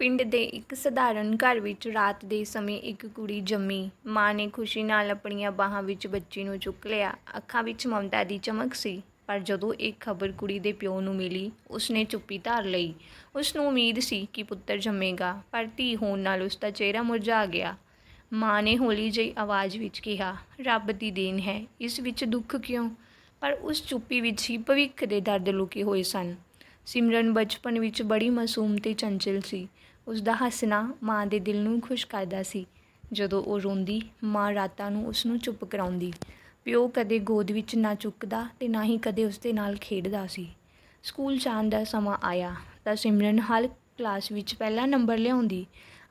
ਪਿੰਡ ਦੇ ਇੱਕ ਸਧਾਰਨ ਘਰ ਵਿੱਚ ਰਾਤ ਦੇ ਸਮੇਂ ਇੱਕ ਕੁੜੀ ਜੰਮੀ। ਮਾਂ ਨੇ ਖੁਸ਼ੀ ਨਾਲ ਆਪਣੀਆਂ ਬਾਹਾਂ ਵਿੱਚ ਬੱਚੀ ਨੂੰ ਚੁੱਕ ਲਿਆ। ਅੱਖਾਂ ਵਿੱਚ ਮਮਤਾ ਦੀ ਚਮਕ ਸੀ, ਪਰ ਜਦੋਂ ਇਹ ਖਬਰ ਕੁੜੀ ਦੇ ਪਿਓ ਨੂੰ ਮਿਲੀ, ਉਸਨੇ ਚੁੱਪੀ ਧਾਰ ਲਈ। ਉਸ ਨੂੰ ਉਮੀਦ ਸੀ ਕਿ ਪੁੱਤਰ ਜੰਮੇਗਾ, ਪਰ ਧੀ ਹੋਣ ਨਾਲ ਉਸ ਦਾ ਚਿਹਰਾ ਮੁਰਝਾ ਗਿਆ। ਮਾਂ ਨੇ ਹੌਲੀ ਜਿਹੀ ਆਵਾਜ਼ ਵਿੱਚ ਕਿਹਾ, ਰੱਬ ਦੀ ਦੇਣ ਹੈ, ਇਸ ਵਿੱਚ ਦੁੱਖ ਕਿਉਂ? ਪਰ ਉਸ ਚੁੱਪੀ ਵਿੱਚ ਹੀ ਭਵਿੱਖ ਦੇ ਦਰਦ ਲੁਕੇ ਹੋਏ ਸਨ। ਸਿਮਰਨ ਬਚਪਨ ਵਿੱਚ ਬੜੀ ਮਾਸੂਮ ਤੇ ਚੰਚਲ ਸੀ। ਉਸ ਦਾ ਹੱਸਣਾ ਮਾਂ ਦੇ ਦਿਲ ਨੂੰ ਖੁਸ਼ ਕਰਦਾ ਸੀ, ਜਦੋਂ ਉਹ ਰੋਂਦੀ ਮਾਂ ਰਾਤਾਂ ਨੂੰ ਉਸ ਨੂੰ ਚੁੱਪ ਕਰਾਉਂਦੀ। ਪਿਓ ਕਦੇ ਗੋਦ ਵਿੱਚ ਨਾ ਚੁੱਕਦਾ ਤੇ ਨਾ ਹੀ ਕਦੇ ਉਸ ਦੇ ਨਾਲ ਖੇਡਦਾ ਸੀ। ਸਕੂਲ ਜਾਣ ਦਾ ਸਮਾਂ ਆਇਆ ਤਾਂ ਸਿਮਰਨ ਹਰ ਕਲਾਸ ਵਿੱਚ ਪਹਿਲਾ ਨੰਬਰ ਲਿਆਉਂਦੀ।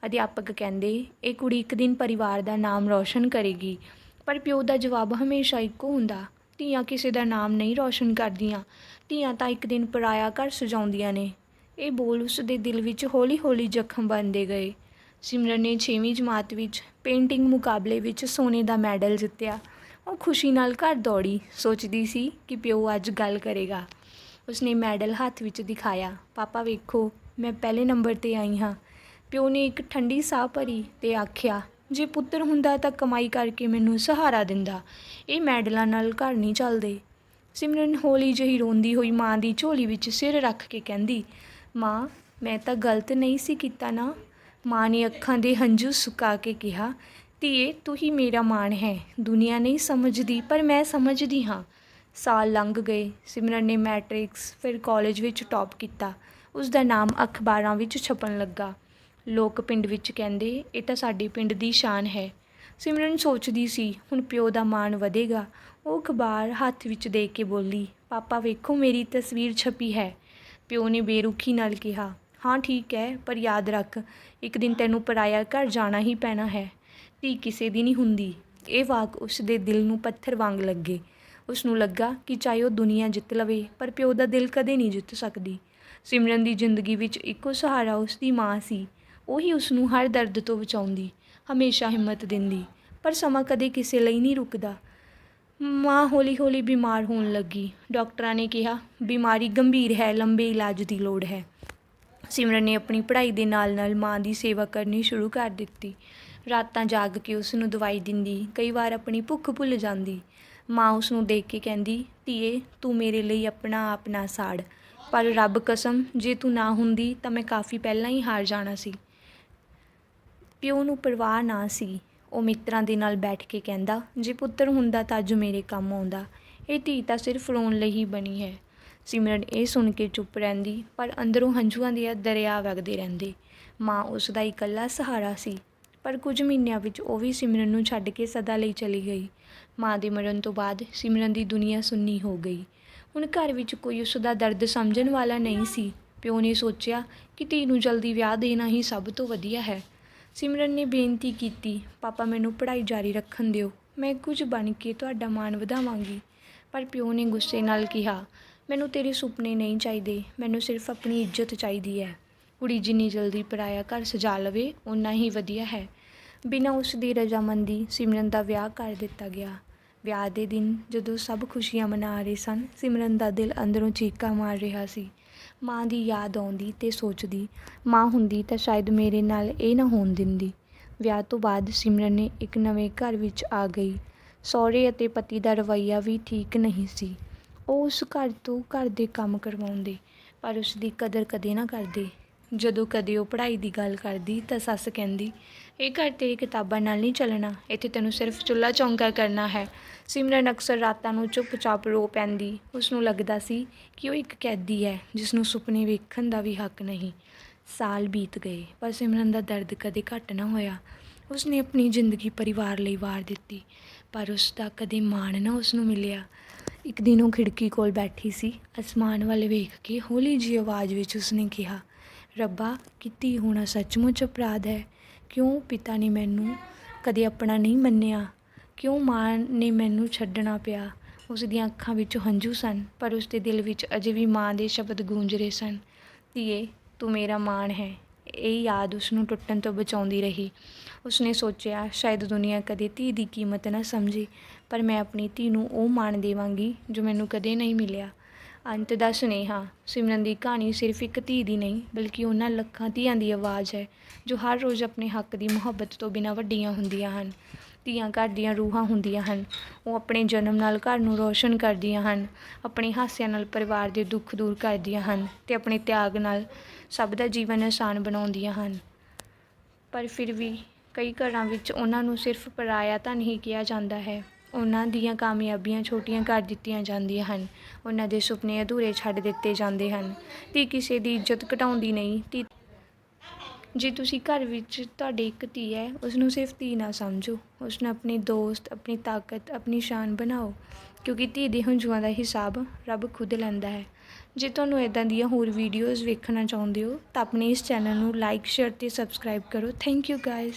ਅਧਿਆਪਕ ਕਹਿੰਦੇ, ਇਹ ਕੁੜੀ ਇੱਕ ਦਿਨ ਪਰਿਵਾਰ ਦਾ ਨਾਮ ਰੌਸ਼ਨ ਕਰੇਗੀ, ਪਰ ਪਿਓ ਦਾ ਜਵਾਬ ਹਮੇਸ਼ਾ ਇੱਕੋ ਹੁੰਦਾ। ਧੀਆਂ ਕਿਸੇ ਦਾ ਨਾਮ ਨਹੀਂ ਰੌਸ਼ਨ ਕਰਦੀਆਂ, ਧੀਆਂ ਤਾਂ ਇੱਕ ਦਿਨ ਪਰਾਇਆ ਘਰ ਸਜਾਉਂਦੀਆਂ ਨੇ। ਇਹ ਬੋਲ ਉਸ ਦੇ ਦਿਲ ਵਿੱਚ ਹੌਲੀ-ਹੌਲੀ ਜ਼ਖਮ ਬਣਦੇ ਗਏ। ਸਿਮਰਨ ਨੇ 6ਵੀਂ ਜਮਾਤ ਵਿੱਚ ਪੇਂਟਿੰਗ ਮੁਕਾਬਲੇ ਵਿੱਚ ਸੋਨੇ ਦਾ ਮੈਡਲ ਜਿੱਤਿਆ। ਉਹ ਖੁਸ਼ੀ ਨਾਲ ਘਰ ਦੌੜੀ। ਸੋਚਦੀ ਸੀ ਕਿ ਪਿਓ ਅੱਜ ਗੱਲ ਕਰੇਗਾ। ਉਸਨੇ ਮੈਡਲ ਹੱਥ ਵਿੱਚ ਦਿਖਾਇਆ। ਪਾਪਾ ਵੇਖੋ, ਮੈਂ ਪਹਿਲੇ ਨੰਬਰ ਤੇ ਆਈ ਹਾਂ। ਪਿਓ ਨੇ ਇੱਕ ਠੰਡੀ ਸਾਹ ਭਰੀ ਤੇ ਆਖਿਆ, ਜੇ ਪੁੱਤਰ ਹੁੰਦਾ ਤਾਂ ਕਮਾਈ ਕਰਕੇ ਮੈਨੂੰ ਸਹਾਰਾ ਦਿੰਦਾ। ਇਹ ਮੈਡਲਾਂ ਨਾਲ ਘਰ ਨਹੀਂ ਚੱਲਦੇ। ਸਿਮਰਨ ਹੌਲੀ ਜਿਹੀ ਰੋਂਦੀ ਹੋਈ ਮਾਂ ਦੀ ਝੋਲੀ ਵਿੱਚ ਸਿਰ ਰੱਖ ਕੇ ਕਹਿੰਦੀ ਮਾਂ, ਮੈਂ ਤਾਂ ਗਲਤ ਨਹੀਂ ਸੀ ਕੀਤਾ ਨਾ। ਮਾਂ ਨੇ ਅੱਖਾਂ ਦੇ ਹੰਝੂ ਸੁਕਾ ਕੇ ਕਿਹਾ, ਧੀਏ, ਤੂੰ ਹੀ ਮੇਰਾ ਮਾਣ ਹੈ। ਦੁਨੀਆ ਨਹੀਂ ਸਮਝਦੀ, ਪਰ ਮੈਂ ਸਮਝਦੀ ਹਾਂ। ਸਾਲ ਲੰਘ ਗਏ। ਸਿਮਰਨ ਨੇ ਮੈਟ੍ਰਿਕਸ ਫਿਰ ਕਾਲਜ ਵਿੱਚ ਟੌਪ ਕੀਤਾ। ਉਸ ਦਾ ਨਾਮ ਅਖਬਾਰਾਂ ਵਿੱਚ ਛਪਣ ਲੱਗਾ। ਲੋਕ ਪਿੰਡ ਵਿੱਚ ਕਹਿੰਦੇ, ਇਹ ਤਾਂ ਸਾਡੇ ਪਿੰਡ ਦੀ ਸ਼ਾਨ ਹੈ। ਸਿਮਰਨ ਸੋਚਦੀ ਸੀ, ਹੁਣ ਪਿਓ ਦਾ ਮਾਣ ਵਧੇਗਾ। ਉਹ ਅਖਬਾਰ ਹੱਥ ਵਿੱਚ ਦੇ ਕੇ ਬੋਲੀ, ਪਾਪਾ, ਵੇਖੋ, ਮੇਰੀ ਤਸਵੀਰ ਛਪੀ ਹੈ। ਪਿਓ ਨੇ ਬੇਰੁਖੀ ਨਾਲ ਕਿਹਾ, ਹਾਂ, ਠੀਕ ਹੈ, ਪਰ ਯਾਦ ਰੱਖ, ਇੱਕ ਦਿਨ ਤੈਨੂੰ ਪਰਾਇਆ ਘਰ ਜਾਣਾ ਹੀ ਪੈਣਾ ਹੈ। ਧੀ ਕਿਸੇ ਦੀ ਨਹੀਂ ਹੁੰਦੀ। ਇਹ ਵਾਕ ਉਸ ਦੇ ਦਿਲ ਨੂੰ ਪੱਥਰ ਵਾਂਗ ਲੱਗੇ। ਉਸ ਨੂੰ ਲੱਗਾ ਕਿ ਚਾਹੇ ਉਹ ਦੁਨੀਆ ਜਿੱਤ ਲਵੇ, ਪਰ ਪਿਓ ਦਾ ਦਿਲ ਕਦੇ ਨਹੀਂ ਜਿੱਤ ਸਕਦੀ। ਸਿਮਰਨ ਦੀ ਜ਼ਿੰਦਗੀ ਵਿੱਚ ਇੱਕੋ ਸਹਾਰਾ ਉਸ ਦੀ ਮਾਂ ਸੀ। ਉਹੀ ਉਸ ਨੂੰ ਹਰ ਦਰਦ ਤੋਂ ਬਚਾਉਂਦੀ, ਹਮੇਸ਼ਾ ਹਿੰਮਤ ਦਿੰਦੀ, ਪਰ ਸਮਾਂ ਕਦੇ ਕਿਸੇ ਲਈ ਨਹੀਂ ਰੁਕਦਾ। ਮਾਂ ਹੌਲੀ-ਹੌਲੀ ਬਿਮਾਰ ਹੋਣ ਲੱਗੀ। ਡਾਕਟਰਾਂ ਨੇ ਕਿਹਾ, ਬਿਮਾਰੀ ਗੰਭੀਰ ਹੈ, ਲੰਬੇ ਇਲਾਜ ਦੀ ਲੋੜ ਹੈ। ਸਿਮਰਨ ਨੇ ਆਪਣੀ ਪੜ੍ਹਾਈ ਦੇ ਨਾਲ-ਨਾਲ ਮਾਂ ਦੀ ਸੇਵਾ ਕਰਨੀ ਸ਼ੁਰੂ ਕਰ ਦਿੱਤੀ। ਰਾਤਾਂ ਜਾਗ ਕੇ ਉਸ ਨੂੰ ਦਵਾਈ ਦਿੰਦੀ, ਕਈ ਵਾਰ ਆਪਣੀ ਭੁੱਖ ਭੁੱਲ ਜਾਂਦੀ। ਮਾਂ ਉਸ ਨੂੰ ਦੇਖ ਕੇ ਕਹਿੰਦੀ, ਧੀਏ, ਤੂੰ ਮੇਰੇ ਲਈ ਆਪਣਾ ਆਪ ਨਾ ਸਾੜ। ਪਰ ਰੱਬ ਕਸਮ, ਜੇ ਤੂੰ ਨਾ ਹੁੰਦੀ ਤਾਂ ਮੈਂ ਕਾਫੀ ਪਹਿਲਾਂ ਹੀ ਹਾਰ ਜਾਣਾ ਸੀ। ਪਿਓ ਨੂੰ ਪਰਵਾਹ ਨਾ ਸੀ। ਉਹ ਮਿੱਤਰਾਂ ਦੇ ਨਾਲ ਬੈਠ ਕੇ ਕਹਿੰਦਾ, ਜੇ ਪੁੱਤਰ ਹੁੰਦਾ ਤਾਂ ਅੱਜ ਮੇਰੇ ਕੰਮ ਆਉਂਦਾ। ਇਹ ਧੀ ਤਾਂ ਸਿਰਫ ਰੋਣ ਲਈ ਹੀ ਬਣੀ ਹੈ। ਸਿਮਰਨ ਇਹ ਸੁਣ ਕੇ ਚੁੱਪ ਰਹਿੰਦੀ, ਪਰ ਅੰਦਰੋਂ ਹੰਝੂਆਂ ਦੇ ਦਰਿਆ ਵਗਦੇ ਰਹਿੰਦੇ। ਮਾਂ ਉਸ ਦਾ ਇਕੱਲਾ ਸਹਾਰਾ ਸੀ, ਪਰ ਕੁਝ ਮਹੀਨਿਆਂ ਵਿੱਚ ਉਹ ਵੀ ਸਿਮਰਨ ਨੂੰ ਛੱਡ ਕੇ ਸਦਾ ਲਈ ਚਲੀ ਗਈ। ਮਾਂ ਦੇ ਮਰਨ ਤੋਂ ਬਾਅਦ ਸਿਮਰਨ ਦੀ ਦੁਨੀਆ ਸੁੰਨੀ ਹੋ ਗਈ। ਹੁਣ ਘਰ ਵਿੱਚ ਕੋਈ ਉਸ ਦਾ ਦਰਦ ਸਮਝਣ ਵਾਲਾ ਨਹੀਂ ਸੀ। ਪਿਓ ਨੇ ਸੋਚਿਆ ਕਿ ਧੀ ਨੂੰ ਜਲਦੀ ਵਿਆਹ ਦੇਣਾ ਹੀ ਸਭ ਤੋਂ ਵਧੀਆ ਹੈ। ਸਿਮਰਨ ਨੇ ਬੇਨਤੀ ਕੀਤੀ, ਪਾਪਾ, ਮੈਨੂੰ ਪੜ੍ਹਾਈ ਜਾਰੀ ਰੱਖਣ ਦਿਓ। ਮੈਂ ਕੁਝ ਬਣ ਕੇ ਤੁਹਾਡਾ ਮਾਣ ਵਧਾਵਾਂਗੀ। ਪਰ ਪਿਓ ਨੇ ਗੁੱਸੇ ਨਾਲ ਕਿਹਾ, ਮੈਨੂੰ ਤੇਰੇ ਸੁਪਨੇ ਨਹੀਂ ਚਾਹੀਦੇ। ਮੈਨੂੰ ਸਿਰਫ ਆਪਣੀ ਇੱਜ਼ਤ ਚਾਹੀਦੀ ਹੈ। ਕੁੜੀ ਜਿੰਨੀ ਜਲਦੀ ਪਰਾਇਆ ਘਰ ਸਜਾ ਲਵੇ, ਓਨਾ ਹੀ ਵਧੀਆ ਹੈ। ਬਿਨਾਂ ਉਸ ਦੀ ਰਜ਼ਾਮੰਦੀ ਸਿਮਰਨ ਦਾ ਵਿਆਹ ਕਰ ਦਿੱਤਾ ਗਿਆ। ਵਿਆਹ ਦੇ ਦਿਨ ਜਦੋਂ ਸਭ ਖੁਸ਼ੀਆਂ ਮਨਾ ਰਹੇ ਸਨ, ਸਿਮਰਨ ਦਾ ਦਿਲ ਅੰਦਰੋਂ ਚੀਕਾਂ ਮਾਰ ਰਿਹਾ ਸੀ। ਮਾਂ ਦੀ ਯਾਦ ਆਉਂਦੀ ਅਤੇ ਸੋਚਦੀ, ਮਾਂ ਹੁੰਦੀ ਤਾਂ ਸ਼ਾਇਦ ਮੇਰੇ ਨਾਲ ਇਹ ਨਾ ਹੋਣ ਦਿੰਦੀ। ਵਿਆਹ ਤੋਂ ਬਾਅਦ ਸਿਮਰਨ ਨੇ ਇੱਕ ਨਵੇਂ ਘਰ ਵਿੱਚ ਆ ਗਈ। ਸਹੁਰੇ ਅਤੇ ਪਤੀ ਦਾ ਰਵੱਈਆ ਵੀ ਠੀਕ ਨਹੀਂ ਸੀ। ਉਹ ਉਸ ਘਰ ਤੋਂ ਘਰ ਦੇ ਕੰਮ ਕਰਵਾਉਂਦੇ, ਪਰ ਉਸ ਦੀ ਕਦਰ ਕਦੇ ਨਾ ਕਰਦੇ। ਜਦੋਂ ਕਦੇ ਉਹ ਪੜ੍ਹਾਈ ਦੀ ਗੱਲ ਕਰਦੀ ਤਾਂ ਸੱਸ ਕਹਿੰਦੀ, ਇਹ ਘਰ ਤੇਰੀ ਕਿਤਾਬਾਂ ਨਾਲ ਨਹੀਂ ਚੱਲਣਾ, ਇੱਥੇ ਤੈਨੂੰ ਸਿਰਫ ਚੁੱਲ੍ਹਾ ਚੌਂਕਾ ਕਰਨਾ ਹੈ। ਸਿਮਰਨ ਅਕਸਰ ਰਾਤਾਂ ਨੂੰ ਚੁੱਪਚਾਪ ਰੋ ਪੈਂਦੀ। ਉਸ ਨੂੰ ਲੱਗਦਾ ਸੀ ਕਿ ਉਹ ਇੱਕ ਕੈਦੀ ਹੈ ਜਿਸ ਨੂੰ ਸੁਪਨੇ ਵੇਖਣ ਦਾ ਵੀ ਹੱਕ ਨਹੀਂ। ਸਾਲ ਬੀਤ ਗਏ, ਪਰ ਸਿਮਰਨ ਦਾ ਦਰਦ ਕਦੇ ਘੱਟ ਨਾ ਹੋਇਆ। ਉਸ ਨੇ ਆਪਣੀ ਜ਼ਿੰਦਗੀ ਪਰਿਵਾਰ ਲਈ ਵਾਰ ਦਿੱਤੀ, ਪਰ ਉਸ ਦਾ ਕਦੇ ਮਾਣ ਨਾ ਉਸ ਨੂੰ ਮਿਲਿਆ। ਇੱਕ ਦਿਨ ਉਹ ਖਿੜਕੀ ਕੋਲ ਬੈਠੀ ਸੀ। ਅਸਮਾਨ ਵੱਲ ਵੇਖ ਕੇ ਹੌਲੀ ਜਿਹੀ ਆਵਾਜ਼ ਵਿੱਚ ਉਸਨੇ ਕਿਹਾ, ਰੱਬਾ ਕਿਤੀ ਹੋਣਾ ਸੱਚਮੁੱਚ ਅਪਰਾਧ ਹੈ? ਕਿਉਂ ਪਿਤਾ ਨੇ ਮੈਨੂੰ ਕਦੇ ਆਪਣਾ ਨਹੀਂ ਮੰਨਿਆ? ਕਿਉਂ ਮਾਂ ਨੇ ਮੈਨੂੰ ਛੱਡਣਾ ਪਿਆ? ਉਸ ਦੀਆਂ ਅੱਖਾਂ ਵਿੱਚ ਹੰਝੂ ਸਨ, ਪਰ ਉਸ ਦੇ ਦਿਲ ਵਿੱਚ ਅਜੇ ਵੀ ਮਾਂ ਦੇ ਸ਼ਬਦ ਗੂੰਜ ਰਹੇ ਸਨ। ਧੀਏ, ਤੂੰ ਮੇਰਾ ਮਾਣ ਹੈ। ਇਹ ਯਾਦ ਉਸ ਨੂੰ ਟੁੱਟਣ ਤੋਂ ਬਚਾਉਂਦੀ ਰਹੀ। ਉਸਨੇ ਸੋਚਿਆ, ਸ਼ਾਇਦ ਦੁਨੀਆ ਕਦੇ ਧੀ ਦੀ ਕੀਮਤ ਨਾ ਸਮਝੇ, ਪਰ ਮੈਂ ਆਪਣੀ ਧੀ ਨੂੰ ਉਹ ਮਾਣ ਦੇਵਾਂਗੀ ਜੋ ਮੈਨੂੰ ਕਦੇ ਨਹੀਂ ਮਿਲਿਆ। ਅੰਤ ਦਾ ਸੁਨੇਹਾ। ਸਿਮਰਨ ਦੀ ਕਹਾਣੀ ਸਿਰਫ ਇੱਕ ਧੀ ਦੀ ਨਹੀਂ, ਬਲਕਿ ਉਹਨਾਂ ਲੱਖਾਂ ਧੀਆਂ ਦੀ ਆਵਾਜ਼ ਹੈ, ਜੋ ਹਰ ਰੋਜ਼ ਆਪਣੇ ਹੱਕ ਦੀ ਮੁਹੱਬਤ ਤੋਂ ਬਿਨਾਂ ਵੱਡੀਆਂ ਹੁੰਦੀਆਂ ਹਨ। ਧੀਆਂ ਘਰ ਦੀਆਂ ਰੂਹਾਂ ਹੁੰਦੀਆਂ ਹਨ। ਉਹ ਆਪਣੇ ਜਨਮ ਨਾਲ ਘਰ ਨੂੰ ਰੋਸ਼ਨ ਕਰਦੀਆਂ ਹਨ, ਆਪਣੇ ਹਾਸਿਆਂ ਨਾਲ ਪਰਿਵਾਰ ਦੇ ਦੁੱਖ ਦੂਰ ਕਰਦੀਆਂ ਹਨ ਅਤੇ ਆਪਣੇ ਤਿਆਗ ਨਾਲ ਸਭ ਦਾ ਜੀਵਨ ਆਸਾਨ ਬਣਾਉਂਦੀਆਂ ਹਨ। ਪਰ ਫਿਰ ਵੀ ਕਈ ਘਰਾਂ ਵਿੱਚ ਉਹਨਾਂ ਨੂੰ ਸਿਰਫ ਪਰਾਇਆ ਧਨ ਹੀ ਕਿਹਾ ਜਾਂਦਾ ਹੈ। ਉਹਨਾਂ ਦੀਆਂ ਕਾਮਯਾਬੀਆਂ ਛੋਟੀਆਂ ਕਰ ਦਿੱਤੀਆਂ ਜਾਂਦੀਆਂ ਹਨ। ਉਹਨਾਂ ਦੇ ਸੁਪਨੇ ਅਧੂਰੇ ਛੱਡ ਦਿੱਤੇ ਜਾਂਦੇ ਹਨ। ਧੀ ਕਿਸੇ ਦੀ ਇੱਜ਼ਤ ਘਟਾਉਂਦੀ ਨਹੀਂ, ਧੀ ਜੇ ਤੁਸੀਂ ਘਰ ਵਿੱਚ ਤੁਹਾਡੀ ਇੱਕ ਧੀ ਹੈ ਉਸ ਨੂੰ ਸਿਰਫ ਧੀ ਨਾ ਸਮਝੋ। ਉਸ ਨੂੰ ਆਪਣੀ ਦੋਸਤ, ਆਪਣੀ ਤਾਕਤ, ਆਪਣੀ ਸ਼ਾਨ ਬਣਾਓ, ਕਿਉਂਕਿ ਧੀ ਦੇ ਹੰਝੂਆਂ ਦਾ ਹਿਸਾਬ ਰੱਬ ਖੁਦ ਲੈਂਦਾ ਹੈ। ਜੇ ਤੁਹਾਨੂੰ ਇਦਾਂ ਦੀਆਂ ਹੋਰ ਵੀਡੀਓਜ਼ ਵੇਖਣਾ ਚਾਹੁੰਦੇ ਹੋ, ਤਾਂ ਆਪਣੇ ਇਸ ਚੈਨਲ ਨੂੰ ਲਾਈਕ ਸ਼ੇਅਰ ਤੇ ਸਬਸਕ੍ਰਾਈਬ ਕਰੋ। Thank you guys